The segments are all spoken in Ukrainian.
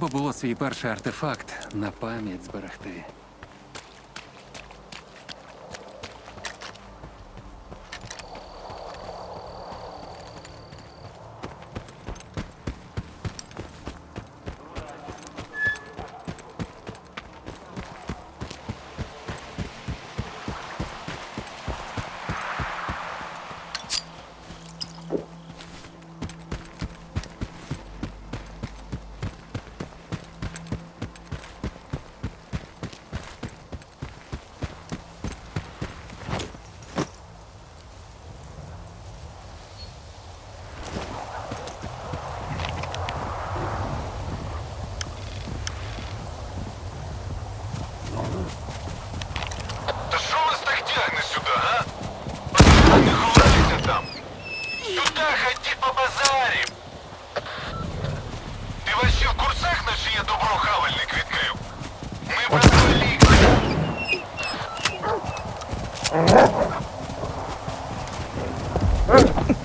Треба було свій перший артефакт на пам'ять зберегти. Huh?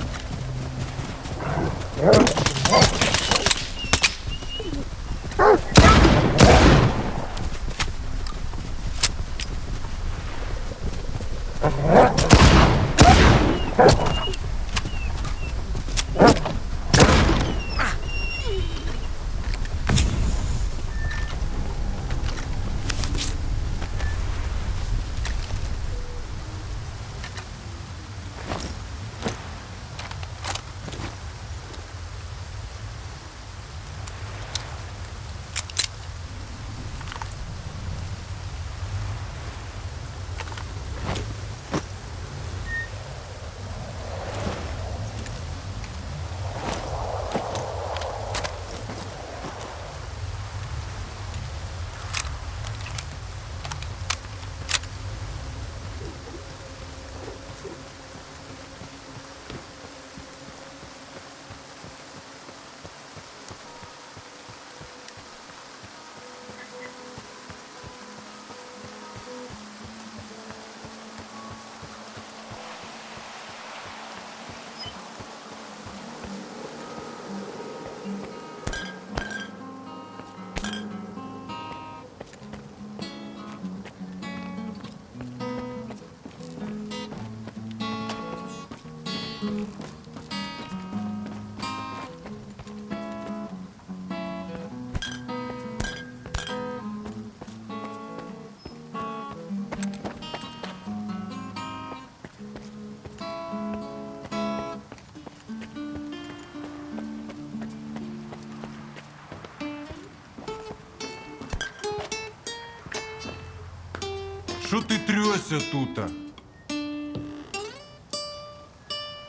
Що ти трьося тута?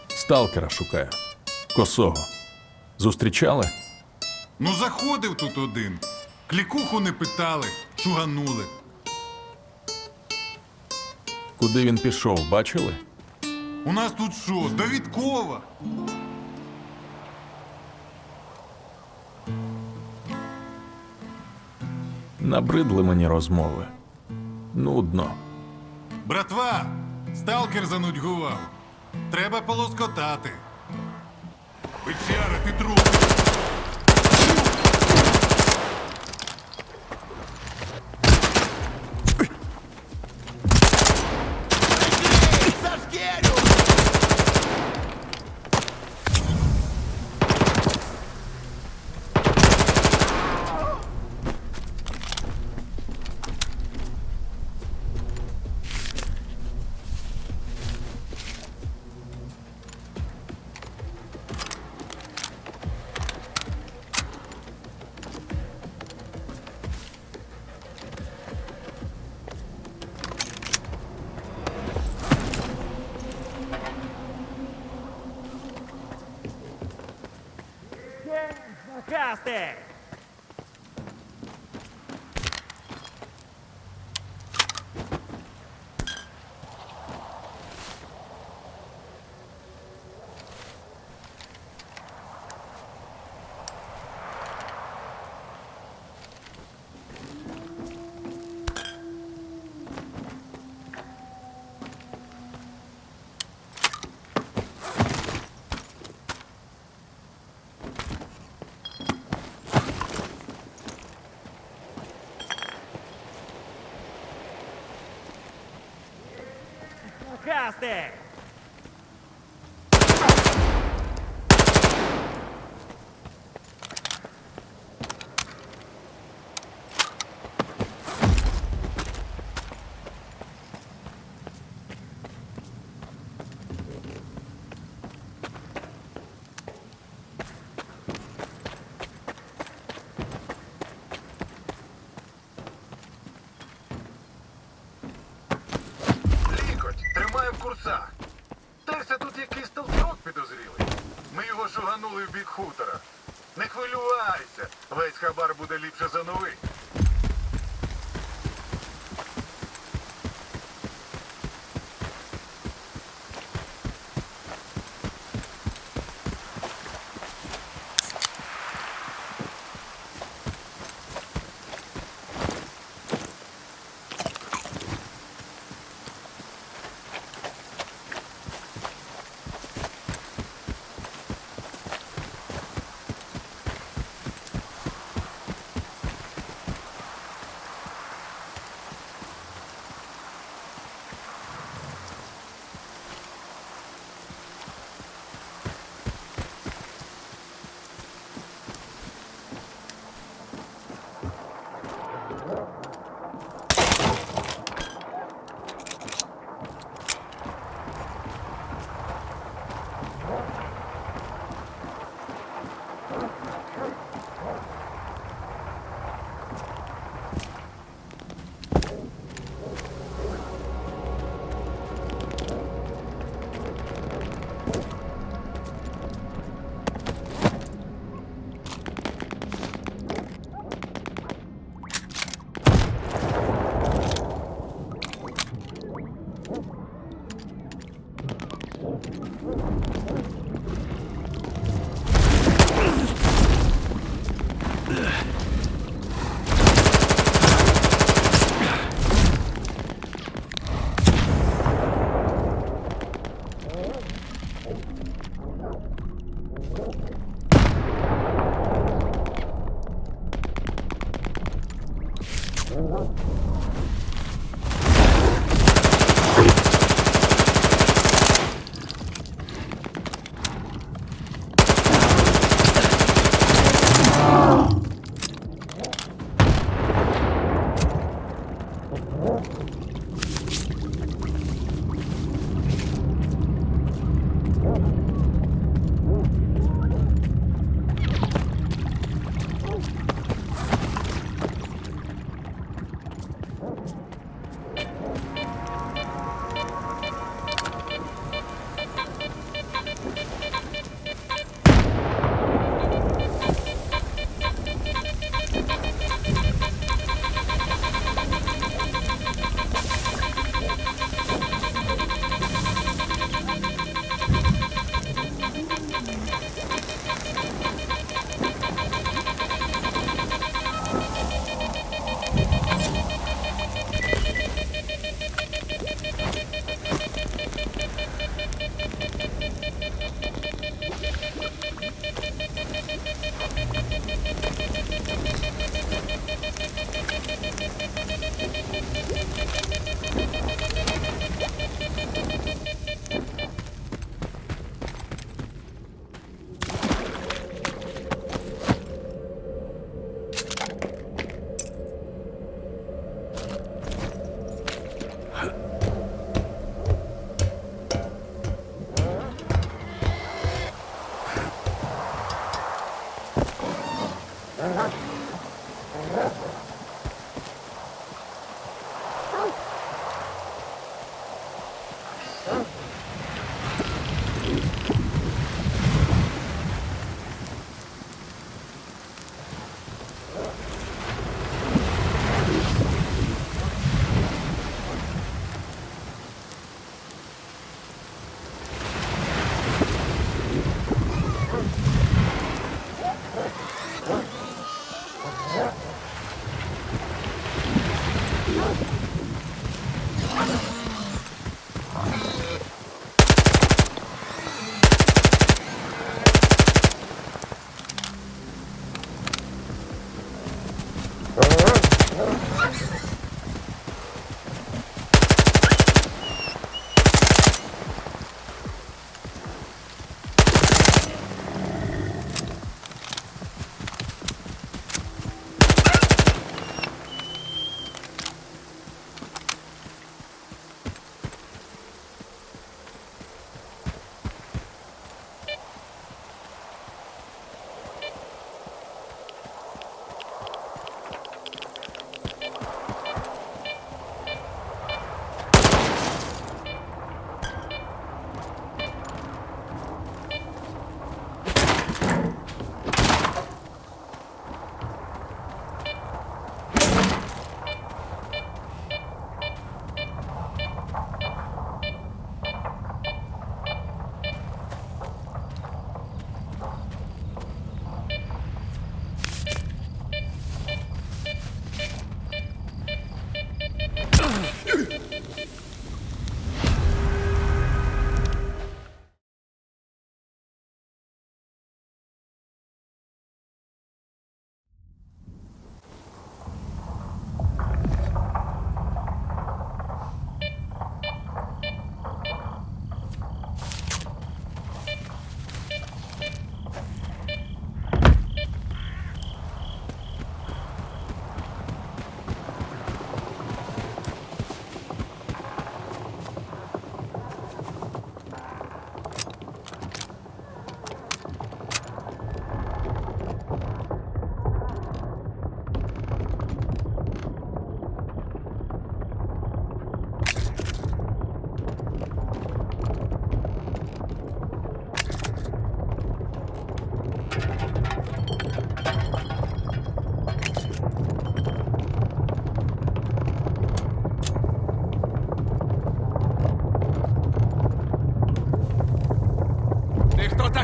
Сталкера шукаю. Косого. Зустрічали? Ну заходив тут один. Клікуху не питали, шуганули. Куди він пішов, бачили? У нас тут що, Давідкова? Набридли мені розмови. Нудно. Братва, сталкер занудьгував. Треба полоскотати. Печера, ти труп. って Лікоть,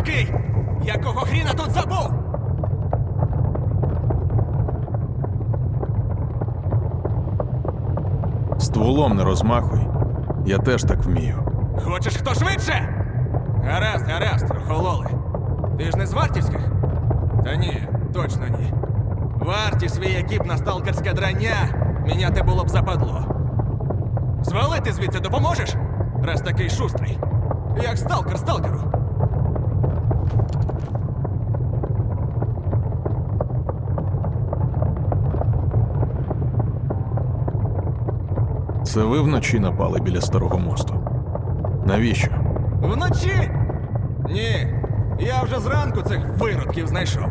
такий? Якого хріна тут забув? Стволом не розмахуй. Я теж так вмію. Хочеш хто швидше? Гаразд, гаразд, охололи. Ти ж не з вартівських? Та ні, точно ні. Варті свій екіп на сталкерське драння міняти було б западло. Звалити звідси допоможеш? Раз такий шустрий. Як сталкер сталкеру. Це ви вночі напали біля старого мосту. Навіщо? Вночі? Ні. Я вже зранку цих виродків знайшов.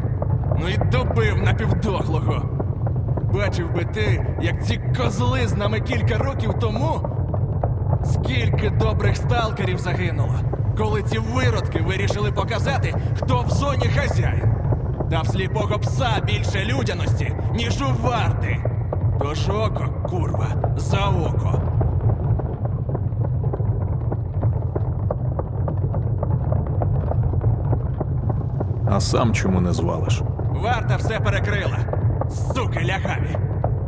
Ну і добив напівдохлого. Бачив би ти, як ці козли з нами кілька років тому. Скільки добрих сталкерів загинуло, коли ці виродки вирішили показати, хто в зоні хазяїн. Та в сліпого пса більше людяності, ніж у варти. Тож око, курва, за око. А сам чому не звалиш? Варта все перекрила. Суки лягаві.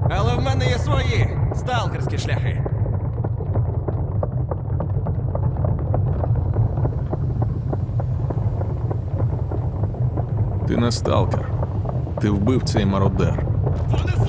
Але в мене є свої сталкерські шляхи. Ти не сталкер. Ти вбивця і мародер. Понеслась!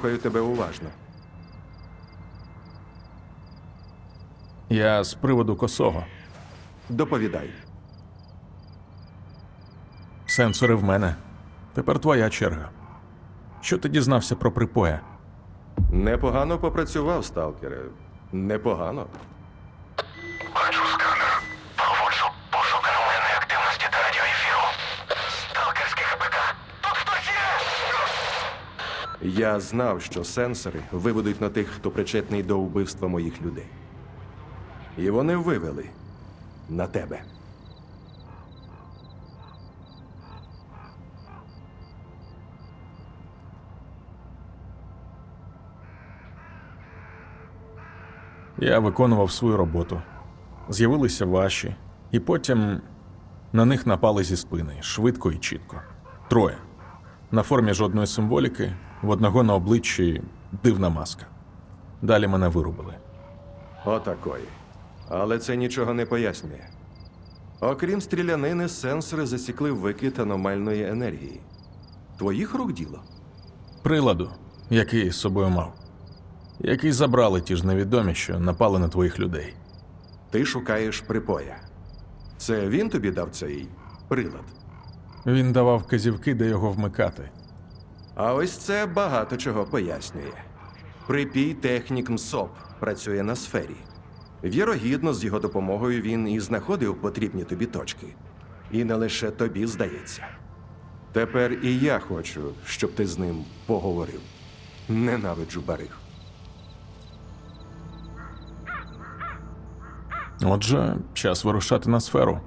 Слухаю тебе уважно. Я з приводу косого. Доповідай. Сенсори в мене. Тепер твоя черга. Що ти дізнався про припоя? Непогано попрацював, сталкере. Непогано. Я знав, що сенсори виведуть на тих, хто причетний до вбивства моїх людей. І вони вивели на тебе. Я виконував свою роботу. З'явилися ваші, і потім на них напали зі спини, швидко і чітко. Троє. На формі жодної символіки, в одного на обличчі дивна маска. Далі мене вирубили. Отакої. Але це нічого не пояснює. Окрім стрілянини, сенсори засікли викид аномальної енергії. Твоїх рук діло? Приладу, який з собою мав, який забрали ті ж невідомі, що напали на твоїх людей. Ти шукаєш припоя. Це він тобі дав цей прилад. Він давав вказівки, де його вмикати. А ось це багато чого пояснює. Припій технік МСОП працює на сфері. Вірогідно, з його допомогою він і знаходив потрібні тобі точки. І не лише тобі здається. Тепер і я хочу, щоб ти з ним поговорив. Ненавиджу бариг. Отже, час вирушати на сферу.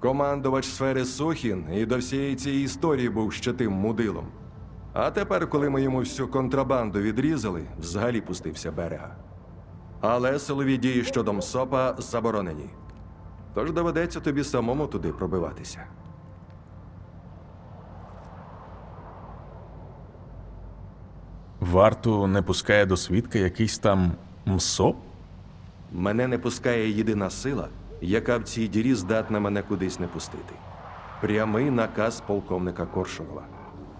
Командувач сфери Сухін і до всієї цієї історії був ще тим мудилом. А тепер, коли ми йому всю контрабанду відрізали, взагалі пустився берега. Але силові дії щодо МСОПа заборонені. Тож доведеться тобі самому туди пробиватися. Варту не пускає до свідка якийсь там МСОП? Мене не пускає єдина сила, яка в цій дірі здатна мене кудись не пустити. Прямий наказ полковника Коршунова.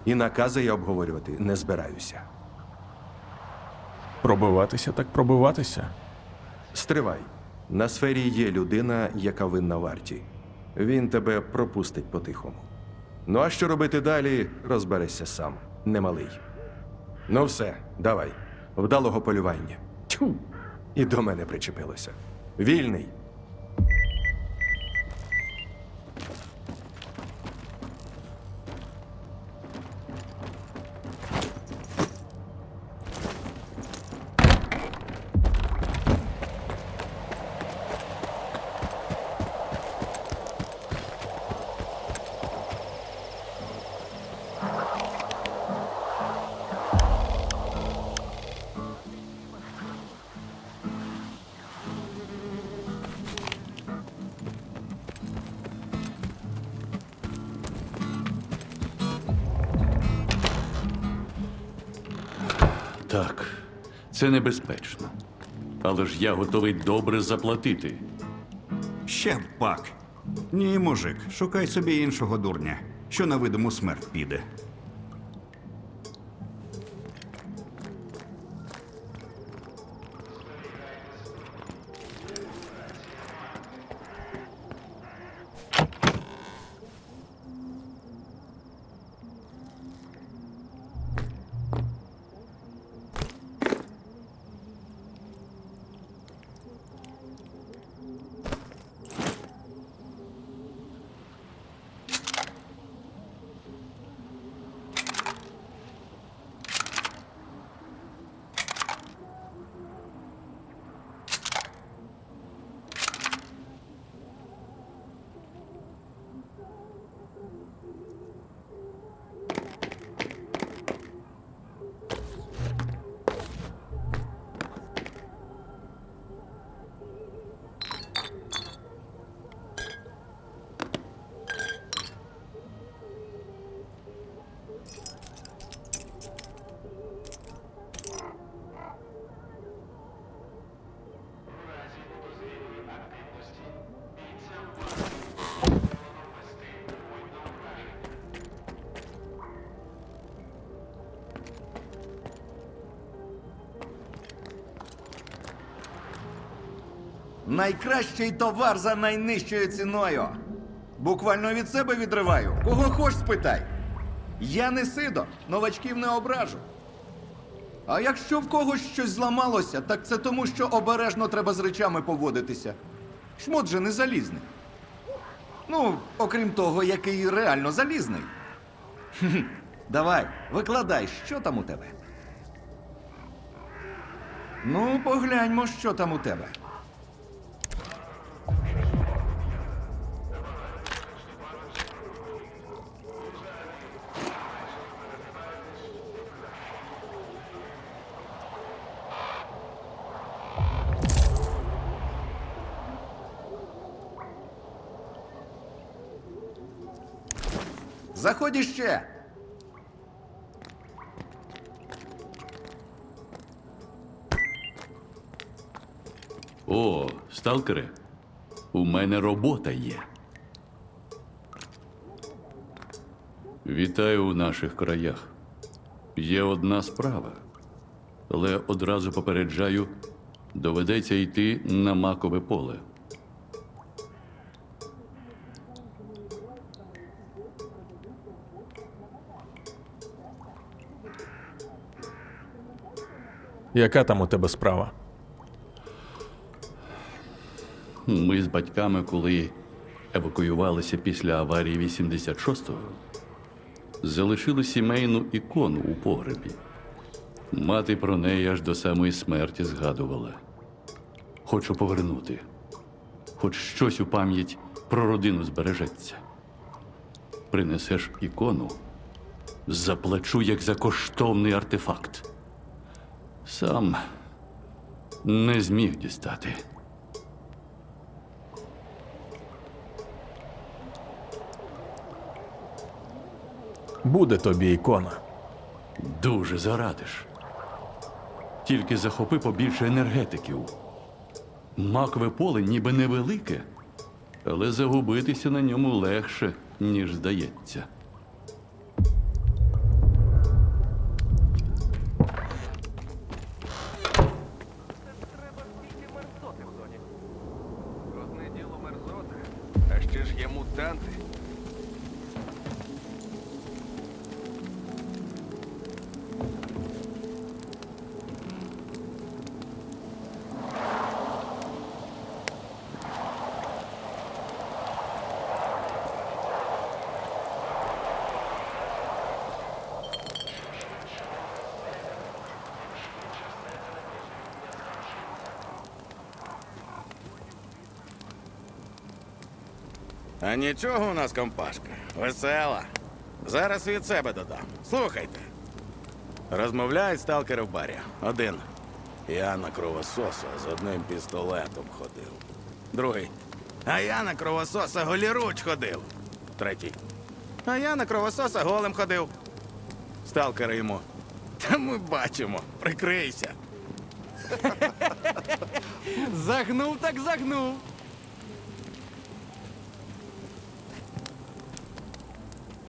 І накази я обговорювати не збираюся. Пробиватися так пробиватися. Стривай. На сфері є людина, яка винна варті. Він тебе пропустить по-тихому. Ну а що робити далі, розберешся сам, немалий. Ну все, давай, вдалого полювання. Тьфу! І до мене причепилося. Вільний. Це небезпечно. Але ж я готовий добре заплатити. Ще пак. Ні, мужик, шукай собі іншого дурня, що на видиму смерть піде. Найкращий товар за найнижчою ціною. Буквально від себе відриваю. Кого хоч спитай. Я не сидо, новачків не ображу. А якщо в когось щось зламалося, так це тому, що обережно треба з речами поводитися. Шмот же не залізний. Ну, окрім того, який реально залізний. Давай, викладай, що там у тебе. Ну, погляньмо, що там у тебе. Заходь іще. О, сталкере, у мене робота є. Вітаю у наших краях. Є одна справа, але одразу попереджаю, доведеться йти на макове поле. Яка там у тебе справа? Ми з батьками, коли евакуювалися після аварії 86-го, залишили сімейну ікону у погребі. Мати про неї аж до самої смерті згадувала. Хочу повернути. Хоч щось у пам'ять про родину збережеться. Принесеш ікону, заплачу як за коштовний артефакт. Сам не зміг дістати. Буде тобі ікона. Дуже зарадиш. Тільки захопи побільше енергетиків. Макове поле ніби невелике, але загубитися на ньому легше, ніж здається. А нічого у нас компашка. Весела. Зараз від себе додам. Слухайте. Розмовляють сталкери в барі. Один. Я на кровососа з одним пістолетом ходив. Другий. А я на кровососа голіруч ходив. Третій. А я на кровососа голим ходив. Сталкери йому. Та ми бачимо. Прикрийся. Загнув так загнув.